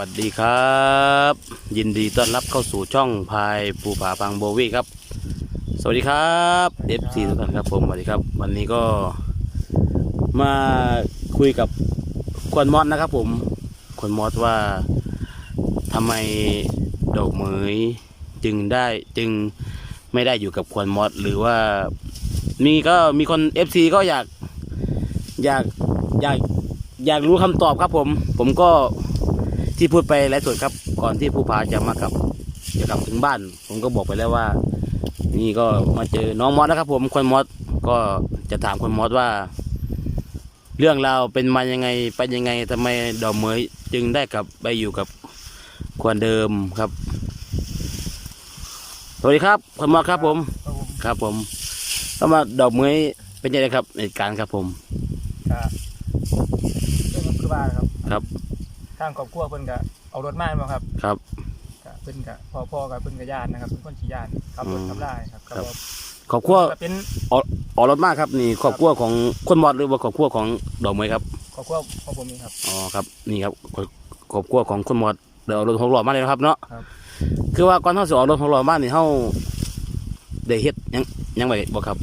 วัสดีครับ ยินดีต้อนรับเข้าสู่ช่องพายภูผาพังโบวี่ครับ สวัสดีครับเอฟซีทุกท่านครับผมสวัสดีครับ วันนี้ก็มาคุยกับควนมอสนะครับ ผมควนมอสว่าทำไมดอกเหมยจึงได้จึงไม่ได้อยู่กับควนมอสหรือว่ามีก็มีคนเอฟซีก็อยากอยากอยากอยากรู้คำตอบครับผม ผมก็ ที่พูดไปไลฟ์สดครับ ก่อนที่ผู้พาจะมากลับจะกลับถึงบ้าน ผมก็บอกไปแล้วว่า นี่ก็มาเจอน้องมอสนะครับ ผมคนมอสก็จะถามคนมอสว่า เรื่องราวเป็นมายังไงไปยังไงทำไมดอกเหมยจึงได้กลับไปอยู่กับควรเดิมครับ สวัสดีครับคนมอสครับ ผมครับผมครับผมแล้วมาดอกเหมยเป็นยังไงครับเหตุการณ์ครับผมก็เรื่องคือว่าครับครับ ทางครอบครัวเพิ่นก็เอารถมามาครับครับ ก็เพิ่นก็พ่อพ่อกับเพิ่นก็ญาตินะครับเป็นคนขี่ญาติขับรถอืมขับได้ครับครับ ก็ขอบครัวก็เป็นออกรถมากครับนี่ขอบครัวของคนมอสหรือว่าขอบครัวของดอกเหมยครับครอบครัวของผมเองครับ อ๋อครับนี่ครับครครอบครัวของคุณหมอดเดี๋ยวเอารถหกล้อมาเลยนะครับเนาะครับ คือว่าก่อนเขาสิออกรถหกล้อมานี่เฮาได้เฮ็ดหยังหยังไว้บ่ครับ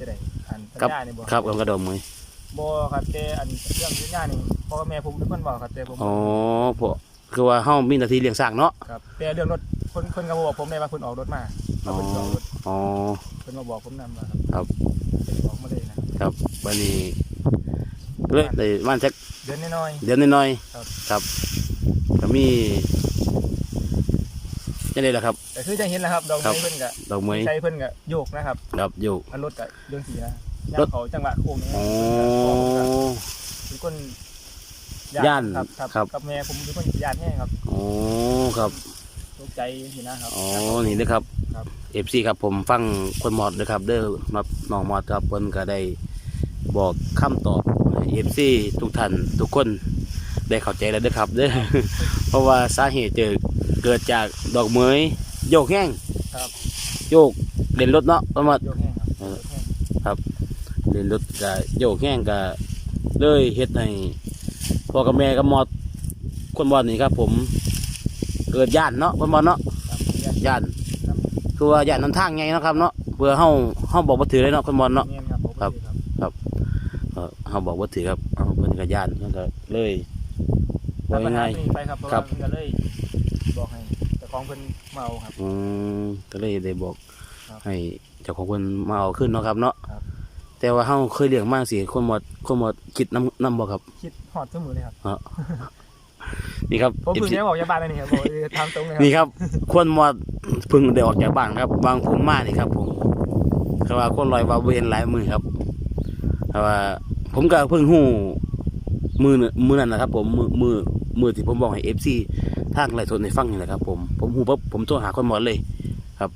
จะได้อันสัญครับ ญานี่บ่ครับกับกระดมมือบ่ครับแต่อันเรื่องสัญญานี่ พ่อกับแม่ผมเป็นคนบอกครับแต่ผมอ๋อพวกคือว่าเฮามีหน้าที่เลี้ยงสร้างเนาะครับแต่เรื่องรถเพิ่นเพิ่นก็บ่บอกผมได้ว่าเพิ่นออกรถมาอ๋อว่าเพิ่นสิออกรถอ๋อเพิ่นมาบอกผมนำว่าครับเพิ่นบอกมาเลยนะครับวันนี้เลยได้ประมาณสักเดือนน้อยเดือนน้อยครับๆครับก็มีจังได๋ล่ะครับๆแต่คือจะเห็นแล้วครับดอกครับไม้เพิ่นก็ดอกไม้ใจเพิ่นก็โยกนะครับครับอยู่อันรถกับเรื่องสีนะรย่าถงเขาจังหวะโค้งนี่อ๋อเป็นคน ย่านครับครับครับ กับแม่ผมเป็นคนย่านแห้งครับอ๋อครับตกใจสินะครับ อ๋อนี่นะครับครับ เอฟซีครับผมฟังคนมอดนะครับ เด้อมาน้องมอดครับเพิ่นก็ได้บอกคำตอบเอฟซีทุกท่านทุกคนได้เข้าใจแล้วเด้อครับเด้อเพราะว่าสาเหตุเจอเกิดจากดอกเหมยโยกแห้งครับ โยกเล่นรถเนาะประมาณโยกแห้งครับเออโยกแห้งเล่นรถก็โยกแห้งก็เลยเฮ็ดให้ พ่อกับแม่กับมอดคนมอดนี่ครับ ผม เกิดย่านเนาะคนมอดเนาะครับย่านย่านคือว่าย่านนำทางไงนาะครับเนาะเพื่อเฮาเฮาบอกว่าถือเลยเนาะคนมอนเนาะเงี้ยครับผมครับเออเฮาบอกว่าถือครับเอาเพิ่นก็ย่านมันก็เลยครัว่าบปัญยังหาไงตัวนี้ไปครับเพราะครัว่าบ เพิ่นก็เลยบอกให้เจ้าของเพิ่นมาเอาครับ อืมก็เลยได้บอก ครับให้เจ้าของเพิ่นมาเอาขึ้นเนาะครับเนาะครับ แต่ว่าเฮาเคยเลี้ยงมาสิคนหมดคนหมดคิดนํนํบ่ครับ คิดหอดเสมอเลยครับ นี่ครับ ผมเพิ่ง FC ได้บอกยาบ้านเลยนี่ครับบอกเออทำตรงเลยนี่ครับครับคนหมดเพิ่งได้ออกจากบ้านครับบางผมมานี่ครับ ผมคือว่าคนลอยว่าบ่เห็นหลายมือครับแต่ว่า ผมก็เพิ่งฮู้มือน่ะมือนั่นนะครับ ผมมือมือมือที่ผมบอกให้ FC ทางไลฟ์สดให้ฟังนี่แหละครับ ผมผมฮู้ปั๊บผมโทรหาคนหมดเลย ครับ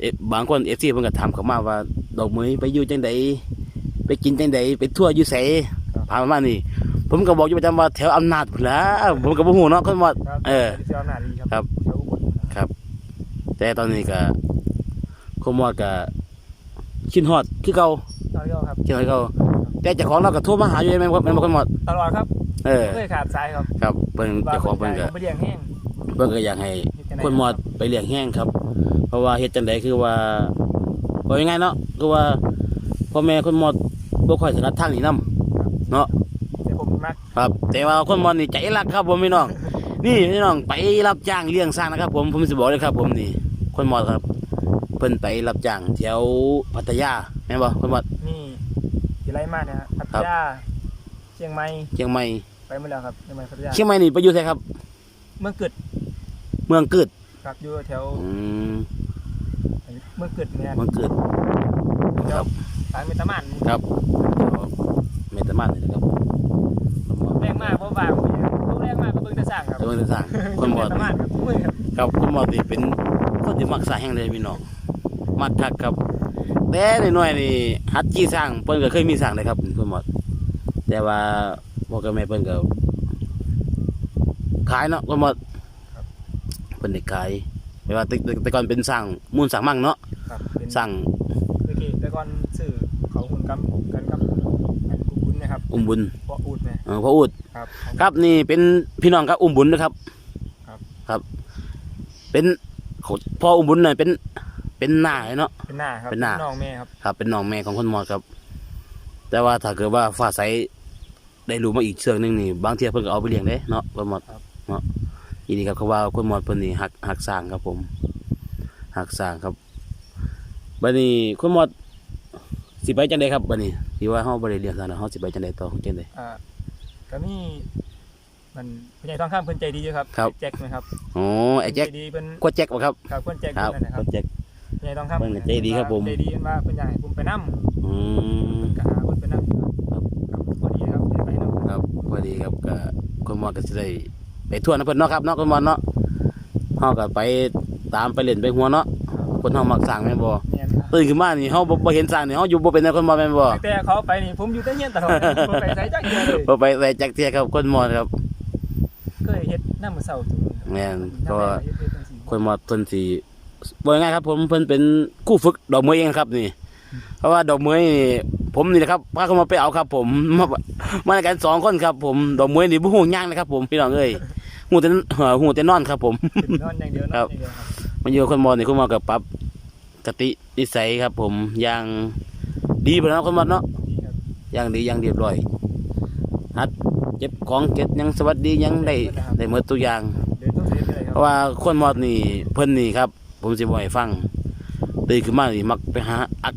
เอ๊ะบางคน FC เพิ่นก็ถามเข้ามาว่า ดอกเหมยไปอยู่จังไดไปกินจังไดไปทั่วอยู่ไสพามามานี่ ผมก็บอกอยู่ประจำว่าแถวอำนาจพุ่นล่ะผมก็บ่ฮู้เนาะคนหมดครับเออเจ้าหน้าดีครับครับเจ้าอุบลครับ แต่ตอนนี้ก็คมว่าก็คิดฮอดคือเก่าตอนนี้ก็ครับคิดฮอดคือเก่าแต่เจ้าของเราก็โทรมาหาอยู่แม่นบ่แม่นบ่คนหมดตลอดครับเออ ไม่เคยขาดสายครับครับเพิ่นเจ้าของเพิ่นก็ว่าไปเลี้ยงแห้งเพิ่นก็อยากให้เฮ็ดจั่งใคนหมดไปเลี้ยงแห้งครับ เพราะว่าเฮ็ดจังไดคือว่า ว่ายังไงเนาะคือว่าพ่อแม่คนหมดบ่ค่อยถนัดทางนี้นํเนาะแต่ผมมักครับ แต่ว่าคนหมดนี่ใจรักครับผมพี่น้อง นี่พี่น้องไปรับจ้างเลี้ยงสร้างนะครับ ผมผมสิบอกเลยครับ ผมนี่ คนหมดครับ เพิ่นไปรับจ้างแถวพัทยาแม่นบ่คนหมดนี่ที่ไรมาเนี่ยฮะพัทครับยาเชียงใหม่เชียงใหม่ไปหมดแล้วครับเชียงใหม่พัทยาเชียงใหม่นี่ไปอยู่ไสครับ เมืองเกิดเมืองเกิดครับอยู่แถวอืม เมืองเกิดเนี่ยเมืองเกิดครับทางเมตามานครับเมตามันนี่นะครับผมแรงมากเพราะว่าผมแรงมากก็เบิ่งแต่สร้างครับเมืองสร้างคนบ่เมตามานครับมือครับครับคนบ่นี่เป็นคนที่มักสร้างแห่งเลยพี่น้องมักคักครับแต่น้อยๆนี่ฮัดจี้สร้างเพิ่นก็เคยมีสร้างเลยครับคนบ่แต่ว่าพ่อกับแม่เพิ่นก็ขายเนาะคนบ่เพิ่นได้ขาย แต่ว่าแต่แต่แต่ก่อนเป็นสร้างมูลสร้างมั่งเนาะครับเป็นสร้างเมื่อกี้แต่ก่อนซื้อเขาหุ่นกำกันกับอันกูบุญนะครับอุ้มบุญพ่ออูดไหมเออพ่ออุด ครับ ครับนี่เป็นพี่น้องครับอุ้มบุญนะครับ ครับ ครับ เป็นพ่ออุ้มบุญน่ะเป็น เป็นหน้าเนาะ เป็นหน้าครับเป็นหน้าน้องแม่ครับครับ เป็นน้องแม่ของคนหมอดครับ แต่ว่าถ้าเกิดว่าฟ้าใสได้รู้มาอีกเชือกหนึงนี่บางเทียเพิ่นก็เอาไปเลี้ยงได้เนาะคนหมอดเนาะ อีนี่ครับเขาว่าคนหมอดเพิ่นนี่หักหักสร้างครับผมหักสร้างครับบัดนี้คนหมอดสิไปจังไดครับบัดนี้ที่ว่าเฮาบ่ได้เลี้ยงซะนะเฮาสิไปจังไดต่อจังไดอ่าก็มีมันผู้ใหญ่ทองคำเพิ่นใจดีอยู่ครับครับแจ็คไหมครับอ๋อไอ้แจ็คใจดีเพิ่นกวดแจ็คบ่ครับครับเพิ่นแจ็คครับเพิ่นนั่นนะคกรับวดแจ็คผู้ใหญ่ทองคำเพิ่นก็ใจดีครับผมใจดีเพิ่นว่าเพิ่นอยากให้ผมไปนํอืมก็หาคนไปนํครับครับพอดีครับได้ไปนํครับพอดีครับก็คนหมอดก็สิได้ ไปทั่วนะเพิ่นเนาะครับเนาะคนหมอดเนาะเฮาก็ไปตามไปเล่นไปหัวเนาะคนเฮามักสร้างแม่นบ่แม่นครับตื่นขึ้นมานี่เฮาบ่บ่เห็นสร้างนี่เฮาอยู่บ่เป็นนะคนหมอดแม่นบ่แต่เขาไปนี่ผมอยู่แต่เฮียนตลอดผมไปไสจักเทื่อเลยบ่ไปแต่จักเที่ยครับคนหมอดครับเคยเฮ็ดน้ำมื้อเช้าทุกมื้อแม่นเพก็ราะว่าเฮ็ดเฮ็ดจังซี่คนหมอดเพิ่นสิบ่ง่ายครับ ผมเพิ่นเป็นคู่ฝึกดอกไม้เองครับนี่ เพราะว่าดอกไม้นี่ผมนี่นะครับพาเขามาไปเอาครับ ผมมามาด้วยกันสองคนครับ ผมดอกไม้นี่บ่ฮู้ย่างนะครับ ผมพี่น้องเอ้ย ฮู้แต่เอ่อฮู้แต่นอนครับ ผม นอนอย่างเดียวนอนอย่างเดียวครับมันอยู่กับคนมอนี่คนมอกับปรับกตินิสัยครับ ผมอย่างดีไปแล้วคนมอเนาะดีครับอย่างดีอย่างเรียบร้อยฮัดเจ็บของเก็บหยังสวัสดีหยังได้ได้หมดตัวอย่าง เดินต้องเซฟเลยคเพรับราะว่าคนมอดนี่เพิ่นนี่ครับ ผมสิบ่ให้ฟังตื่นขึ้นมานี่มักไปหาอัก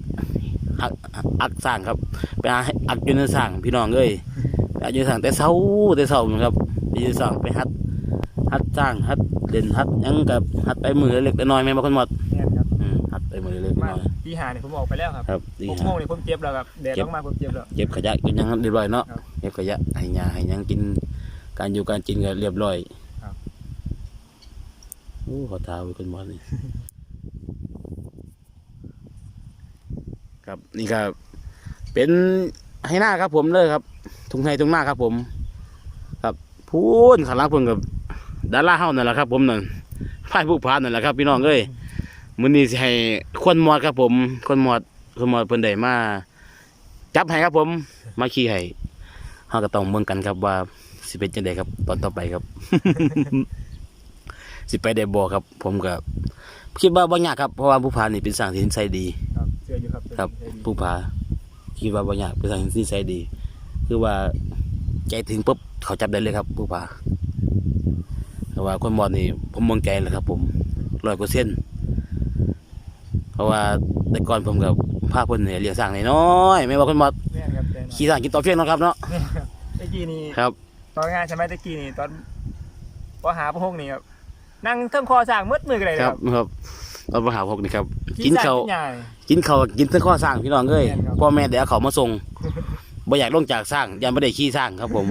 อักอักสร้างครับ ไปหาอักอยู่ในสร้างพี่น้องเอ้ยไปอักอยู่ในสร้างแต่เช้าแต่เช้าครับไปอยู่ในสร้างไปฮัด ฮัดสร้างฮัดเล่นฮัดหยังกับฮัดไปมือเล็กๆน้อยๆแม่นบ่คนมอดเนี่ยครับอืมฮัดไปมือเล็กๆมาน้อยปีหาเนี่ยผมออกไปแล้วครับๆครับดีหกคโมรับงเนี่ยผมเจ็บแล้วครับแดดเจ็บ ลงมาผมเจ็บแล้ว เก็บขยะกินหยังเรียบร้อยเนาะครับเก็บขยะให้ยาให้หยังกิน การอยู่การกินก็เรียบร้อยครับ โอ้ขอท้าไว้คนมอดนี่ ครับนี่ก็เป็นให้หน้าครับผมเลยครับ ทุ่งไห้ทุ่งหน้าครับผม ครับพูนข้างหล่างเพิ่นกับ ดาราเฮานั่นแหละครับ ผมนั่นพายผู้พานนั่นแหละครับ พี่น้องเอ้ยมื้อนี้สิให้คนมอดครับ ผม คนมอดคนมอดเพิ่นได้มาจับให้ครับ ผม มาขี่ให้เฮาก็ต้องเบิ่งกันครับว่าสิเป็นจังไดครับ ตอนต่อไปครับ สิไปได้บ่ครับ ผมก็คิดว่าบ่ยากครับเพราะว่าผู้พานนี่เป็นสร้างที่นิสัยดี ครับเสื้ออยู่ครับครับเสื้อดีผู้ผาคิดว่าบ่ยากเป็นทางที่ใช้ดี คือว่าใจถึงปุ๊บเขาจับได้เลยครับ ผู้ผา แต่ว่าคนมอดนี่ผมมองใจเลยครับ ผมร้อยเปอร์เซ็นต์เพราะว่าแต่ก่อนผมกับพาเพิ่นเนี่ยเลี้ยงสร้างน้อยๆไม่ว่าคนมอดเนี่ยครับแดดขี่สร้างกินต่อเฟียงเนาะครับเนาะเนี่ยครับตะกี้นี่ครับ ตอนงานใช่ไหมตะกี้นี่ตอนพอหาพระหงนี่ครับนั่งเทิงคอสร้างมืดมือกันเลยคครัรับบครับเราไปหาพวกนี่ครับขี่กินสร้เขาว กินหญ้ากินเขาวกินเส้นข้อสร้างพี่น้องเอ้ยแม่นครับ พ่อแม่เดี๋ยวเอาเขามาส่ง บ่อยากลงจากสร้างยันไม่ได้ขี่สร้างครับผม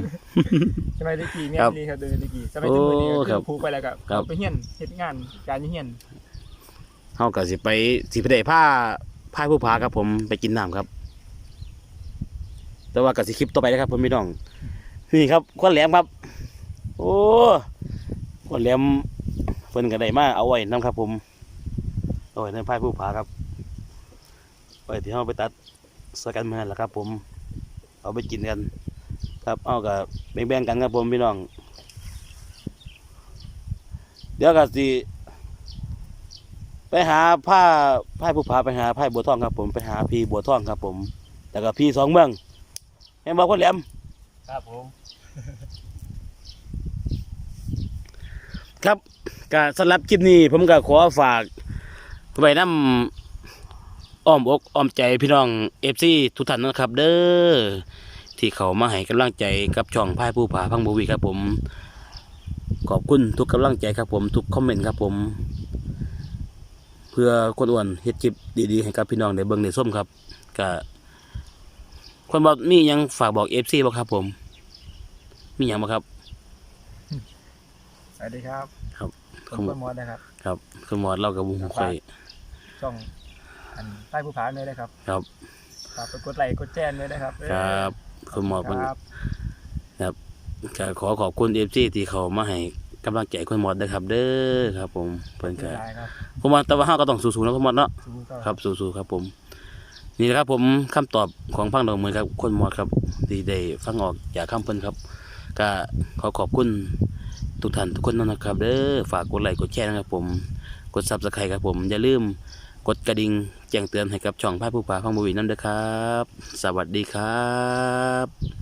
ใช่ไหมตะกี้เนี่ยครับดีครับเดินตะกี้สมัยที่มือนี่โอ้ก็ครัคืบอผูกไปแล้วก็ครับ ไปเฮียนเฮ็ดงานการเฮียนเฮาก็สิไปสิไปได้ผ้าผ้าผู้ผาครับผมไปกินน้ำครับ แต่ว่าก็สิคลิปต่อไปนะครับผมพี่น้องนี่ครับควนแหลมครับ โอ้ควนแหลมเพิ่นก็ได้มาเอาไว้นํครับ ผมเอาไว้ในผ้าผู้ผาครับไว้ที่เฮาไปตัดสกันมานั่นแหละครับ ผม เอาไปกินกัน ครับเอาก็แบ่งๆกันครับผมพี่น้อง เดี๋ยวก็สิไปหาผ้าผ้าผู้ผาไปหาผ้าบัวทองครับผมไปหาพี่บัวทองครับ ผมแล้วก็พี่สองเมืองแม่นบอกคนแหลมครับผม ครับก็สำหรับคลิปนี้ผมก็ขอฝากไว้นำ อ้อมอกอ้อมใจพี่น้องเอฟซีทุกท่านนะครับ เด้อที่เขามาให้กำลังใจกับช่องผ้าผู้ผาพังบูวีครับผม ขอบคุณทุกกำลังใจครับผมทุกคอมเมนต์ครับผม เพื่อคนอ้วนเฮ็ดคลิปดีๆให้กับพี่น้องได้เบิ่งได้ส้มครับก็คนบอกมีหยังฝากบอกเอฟซีบ่ครับผม มีหยังบ่ครับสวัสดีครับ ครับผมคนมอดนะครับ ครับคุณหมอดเล่ากับบุ้งค่อยช่องันใต้ภูผาเลยนะครับ ครับฝากไปกดไลค์กดแจ้งเลยนะครับครับคุณหมอครับครับขอขอบคุณเอฟซีที่เขามาให้กำลังใจคุณหมอนะครับ เด้อครับ ผมเพิ่นก็ดครับคุณหมอแต่ว่าห้าก็ต้องสูสูนะคุณหมอเนาะครับสูสูครับ ผม นี่นะครับ ผมคำตอบของพังดอกมือครับคุณหมอครับดีได้ฟังออกจากคำเพิ่นครับ ก็ขอขอบคุณทุกท่านทุกคนนะครับเด้อฝากกดไลค์กดแชร์นะครับ ผมกดซับสไครต์ครับผมอย่าลืม กดกระดิ่งแจ้งเตือนให้กับช่องพายผู้ป่าพังบุรีน้ำเด้อครับ สวัสดีครับ